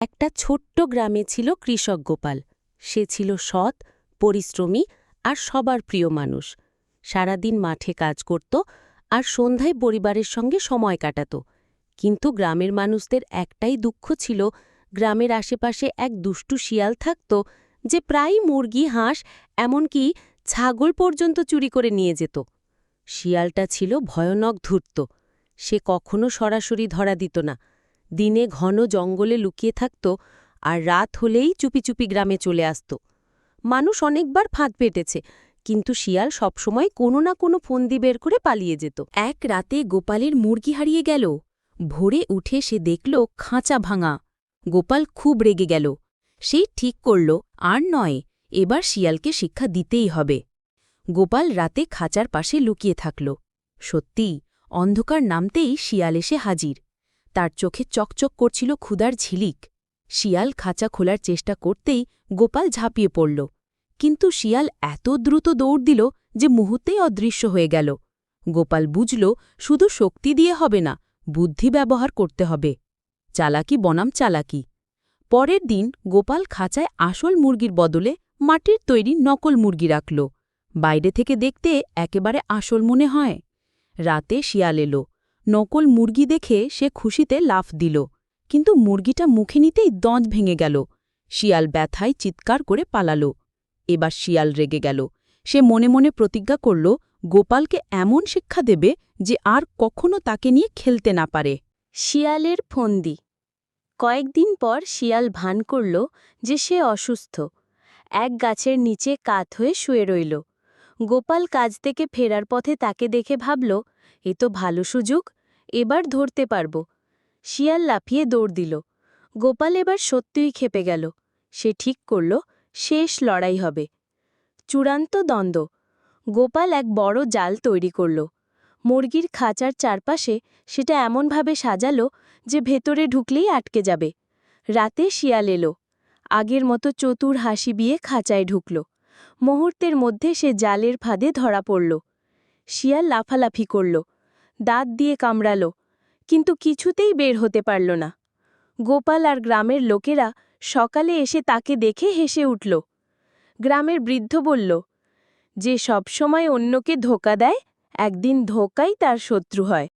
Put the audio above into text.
একটা ছোট্ট গ্রামে ছিল কৃষক গোপাল। সে ছিল সৎ, পরিশ্রমী আর সবার প্রিয় মানুষ। সারাদিন মাঠে কাজ করত আর সন্ধ্যায় পরিবারের সঙ্গে সময় কাটাত। কিন্তু গ্রামের মানুষদের একটাই দুঃখ ছিল, গ্রামের আশেপাশে এক দুষ্টু শিয়াল থাকত যে প্রায়ই মুরগি, হাঁস, এমনকি ছাগল পর্যন্ত চুরি করে নিয়ে যেত। শিয়ালটা ছিল ভয়ানক ধূর্ত। সে কখনো সরাসরি ধরা দিত না। দিনে ঘন জঙ্গলে লুকিয়ে থাকত আর রাত হলেই চুপি চুপি গ্রামে চলে আসত। মানুষ অনেকবার ফাঁদ পেটেছে, কিন্তু শিয়াল সবসময় কোনো না কোনো ফন্দি বের করে পালিয়ে যেত। এক রাতে গোপালের মুরগি হারিয়ে গেল। ভোরে উঠে সে দেখল খাঁচা ভাঙা। গোপাল খুব রেগে গেল। সে ঠিক করল, আর নয়, এবার শিয়ালকে শিক্ষা দিতেই হবে। গোপাল রাতে খাঁচার পাশে লুকিয়ে থাকল। সত্যি অন্ধকার নামতেই শিয়াল এসে হাজির। তার চোখে চকচক করছিল ক্ষুদার ঝিলিক। শিয়াল খাঁচা খোলার চেষ্টা করতেই গোপাল ঝাঁপিয়ে পড়ল। কিন্তু শিয়াল এত দ্রুত দৌড় দিল যে মুহূর্তেই অদৃশ্য হয়ে গেল। গোপাল বুঝল, শুধু শক্তি দিয়ে হবে না, বুদ্ধি ব্যবহার করতে হবে। চালাকি বনাম চালাকি। পরের দিন গোপাল খাঁচায় আসল মুরগির বদলে মাটির তৈরি নকল মুরগি রাখল। বাইরে থেকে দেখতে একেবারে আসল মনে হয়। রাতে শিয়াল এলো। নকল মুরগি দেখে সে খুশিতে লাফ দিল, কিন্তু মুরগিটা মুখে নিতেই দঁত ভেঙে গেল। শিয়াল ব্যথায় চিৎকার করে পালালো। এবার শিয়াল রেগে গেল। সে মনে মনে প্রতিজ্ঞা করল, গোপালকে এমন শিক্ষা দেবে যে আর কখনো তাকে নিয়ে খেলতে না পারে। শিয়ালের ফন্দি। কয়েকদিন পর শিয়াল ভান করল যে সে অসুস্থ। এক গাছের নিচে কাত হয়ে শুয়ে রইল। গোপাল কাজ থেকে ফেরার পথে তাকে দেখে ভাবল, এ তো ভালো সুযোগ এবার ধরতে পারব। শিয়াল লাফিয়ে দৌড় দিল। গোপাল এবার সত্যিই খেপে গেল। সে ঠিক করল, শেষ লড়াই হবে। চূড়ান্ত দ্বন্দ্ব। গোপাল এক বড় জাল তৈরি করল। মুরগির খাঁচার চারপাশে সেটা এমনভাবে সাজালো যে ভেতরে ঢুকলেই আটকে যাবে। রাতে শিয়াল এলো। আগের মতো চতুর হাসি বিয়ে খাঁচায় ঢুকল। মুহূর্তের মধ্যে সে জালের ফাঁদে ধরা পড়ল। শিয়াল লাফালাফি করল। দাঁত দিয়ে কামড়াল, কিন্তু কিছুতেই বের হতে পারল না। গোপাল আর গ্রামের লোকেরা সকালে এসে তাকে দেখে হেসে উঠল। গ্রামের বৃদ্ধ বলল, যে সবসময় অন্যকে ধোকা দেয়, একদিন ধোকাই তার শত্রু হয়।